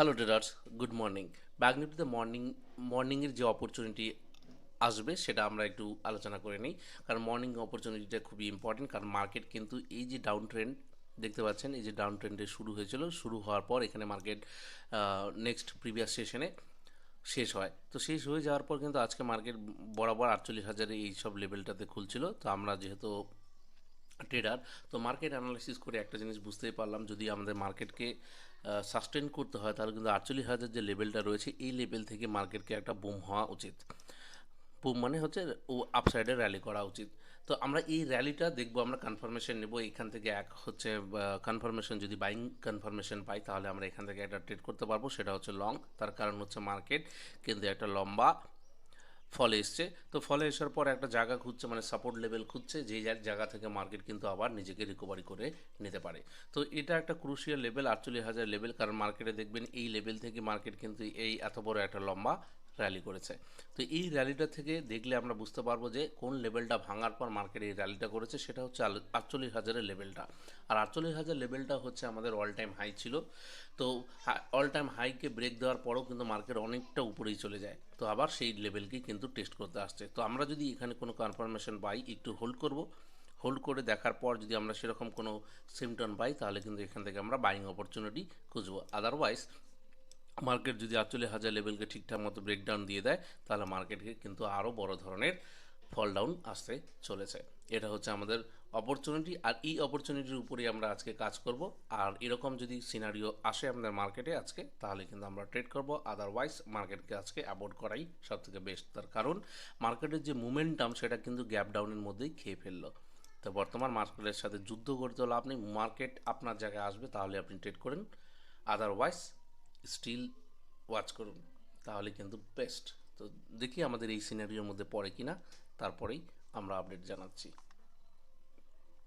Hello traders good morning back নিফটিতে morning মর্নিংয়ের যে অপরচুনিটি আসবে, সেটা আমরা একটু আলোচনা করে নিই। কারণ মর্নিং অপরচুনিটিটা খুবই ইম্পর্টেন্ট কারণ মার্কেট কিন্তু এই যে ডাউন ট্রেন্ড দেখতে পাচ্ছেন, এই যে ডাউন ট্রেন্ডে শুরু হয়েছিল, শুরু হওয়ার পর এখানে মার্কেট নেক্সট প্রিভিয়াস সেশনে শেষ হয়। তো শেষ হয়ে যাওয়ার পর কিন্তু আজকে মার্কেট বরাবর আটচল্লিশ হাজারে এই সব লেভেলটাতে খুলছিল। তো আমরা যেহেতু ট্রেডার তো মার্কেট অ্যানালাইসিস করে একটা জিনিস বুঝতেই পারলাম, যদি আমাদের মার্কেটকে সাস্টেন করতে হয়, তাহলে কিন্তু আটচল্লিশ হাজার যে লেভেলটা রয়েছে, এই লেভেল থেকে মার্কেটকে একটা বুম হওয়া উচিত। বুম মানে হচ্ছে ও আপসাইডে র্যালি করা উচিত। তো আমরা এই র্যালিটা দেখব, আমরা কনফার্মেশন নেব, এখান থেকে এক হচ্ছে কনফার্মেশন যদি বাইং কনফার্মেশন পাই, তাহলে আমরা এখান থেকে একটা ট্রেড করতে পারব, সেটা হচ্ছে লং তার কারণ হচ্ছে মার্কেট কিন্তু একটা লম্বা ফলে এসছে। তো ফলে আসার পর একটা জায়গা খুঁজছে মানে সাপোর্ট লেভেল খুঁজছে যে জায়গা থেকে মার্কেট কিন্তু আবার নিজেকে রিকভারি করে নিতে পারে। তো এটা একটা ক্রুশিয়াল লেভেল আটচল্লিশ হাজার লেভেল কারণ মার্কেটে দেখবেন এই লেভেল থেকে মার্কেট কিন্তু এই এত বড় একটা লম্বা র্যালি করেছে। তো এই র্যালিটা থেকে দেখলে আমরা বুঝতে পারব যে কোন লেভেলটা ভাঙার পর মার্কেট এই র্যালিটা করেছে, সেটা হচ্ছে আটচল্লিশ হাজারের লেভেলটা আর আটচল্লিশ হাজার লেভেলটা হচ্ছে আমাদের অল টাইম হাই ছিল। তো অল টাইম হাইকে ব্রেক দেওয়ার পরও কিন্তু মার্কেট অনেকটা উপরেই চলে যায়। তো আবার সেই লেভেলকেই কিন্তু টেস্ট করতে আসছে। তো আমরা যদি এখানে কোনো কনফার্মেশন পাই, একটু হোল্ড করব। হোল্ড করে দেখার পর যদি আমরা সেরকম কোনো সিমটন পাই, তাহলে কিন্তু এখান থেকে আমরা বাইং অপরচুনিটি খুঁজবো। আদারওয়াইজ মার্কেট যদি আটচল্লিশ হাজার লেভেলকে ঠিকঠাক মতো ব্রেকডাউন দিয়ে দেয়, তাহলে মার্কেটকে কিন্তু আরও বড় ধরনের ফল ডাউন আসতে চলেছে। এটা হচ্ছে আমাদের অপরচুনিটি আর এই অপরচুনিটির উপরেই আমরা আজকে কাজ করব। আর এরকম যদি সিনারিও আসে আমাদের মার্কেটে আজকে, তাহলে কিন্তু আমরা ট্রেড করব। আদারওয়াইজ মার্কেটকে আজকে অ্যাভয়েড করাই সব থেকে বেস্ট তার কারণ মার্কেটের যে মুমেন্টাম সেটা কিন্তু গ্যাপ ডাউনের মধ্যেই খেয়ে ফেলল। তো বর্তমান মার্কেটের সাথে যুদ্ধ করতে হলে আপনি মার্কেট আপনার জায়গায় আসবে, তাহলে আপনি ট্রেড করেন। আদারওয়াইজ স্টিল ওয়াচ করুন, তাহলে কিন্তু বেস্ট তো দেখি আমাদের এই সিনারিওর মধ্যে পড়ে কিনা, তারপরেই আমরা আপডেট জানাচ্ছি।